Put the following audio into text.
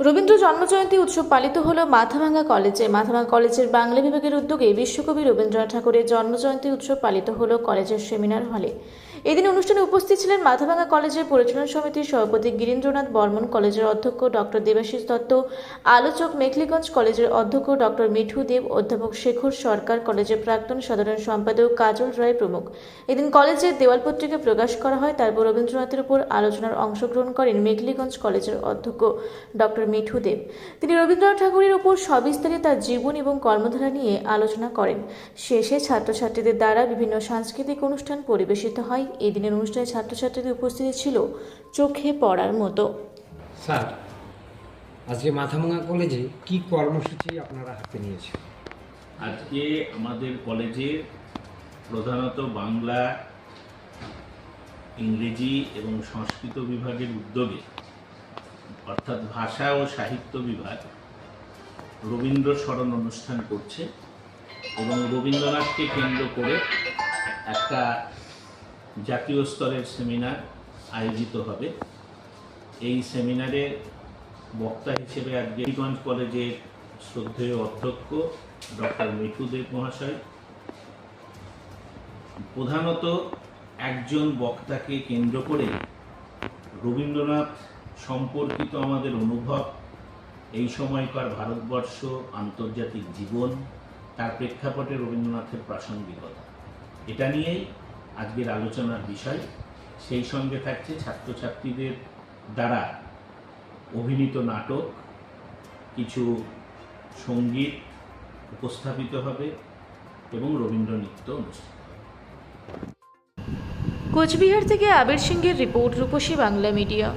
রবীন্দ্র জন্মজয়ন্তী উৎসব পালিত হল মাথাভাঙ্গা কলেজে। মাথাভাঙ্গা কলেজের বাংলা বিভাগের উদ্যোগে বিশ্বকবি রবীন্দ্রনাথ ঠাকুরের জন্মজয়ন্তী উৎসব পালিত হল কলেজের সেমিনার হলে। এদিন অনুষ্ঠানে উপস্থিত ছিলেন মাথাভাঙ্গা কলেজের পরিচালনা সমিতির সভাপতি গিরীন্দ্রনাথ বর্মন, কলেজের অধ্যক্ষ ডক্টর দেবাশিস দত্ত, আলোচক মেখলিগঞ্জ কলেজের অধ্যক্ষ ডক্টর মিঠু দেব, অধ্যাপক শেখর সরকার, কলেজের প্রাক্তন সাধারণ সম্পাদক কাজল রায় প্রমুখ। এদিন কলেজের দেওয়াল পত্রিকা প্রকাশ করা হয়, তারপর রবীন্দ্রনাথের উপর আলোচনার অংশগ্রহণ করেন মেঘলিগঞ্জ কলেজের অধ্যক্ষ ডক্টর মিঠু দেব। তিনি রবীন্দ্রনাথ ঠাকুরের উপর সবিস্তারে তার জীবন এবং কর্মধারা নিয়ে আলোচনা করেন। শেষে ছাত্রছাত্রীদের দ্বারা বিভিন্ন সাংস্কৃতিক অনুষ্ঠান পরিবেশিত হয় এই দিনের অনুষ্ঠানে ছাত্রছাত্রীদের উপস্থিতি ছিল চোখে পড়ার মতো। স্যার আজকে মাথাভাঙা কলেজে কি কর্মসূচি আপনারা হাতে নিয়েছেন? আজকে আমাদের কলেজে প্রধানত বাংলা ইংরেজি এবং সংস্কৃত বিভাগের উদ্যোগে অর্থাৎ ভাষা ও সাহিত্য বিভাগ রবীন্দ্র স্মরণ অনুষ্ঠান করছে এবং রবীন্দ্রনাথকে কেন্দ্র করে একটা জাতীয় স্তরের সেমিনার আয়োজিত হবে। এই সেমিনারে বক্তা হিসেবে আজকে হবিগঞ্জ কলেজের শ্রদ্ধেয় অধ্যক্ষ ডক্টর মিঠু দেব মহাশয়। প্রধানত একজন বক্তাকে কেন্দ্র করে রবীন্দ্রনাথ সম্পর্কিত আমাদের অনুভব, এই সময়কার ভারতবর্ষ, আন্তর্জাতিক জীবন, তার প্রেক্ষাপটে রবীন্দ্রনাথের প্রাসঙ্গিকতা। এটা নিয়েই আজকের আলোচনার বিষয়। সেই সঙ্গে থাকছে ছাত্রছাত্রীদের দ্বারা অভিনীত নাটক, কিছু সংগীত উপস্থাপিত হবে এবং রবীন্দ্র নৃত্য অনুষ্ঠিত কোচবিহার থেকে আবির সিংহের রিপোর্ট রূপসী বাংলা মিডিয়া।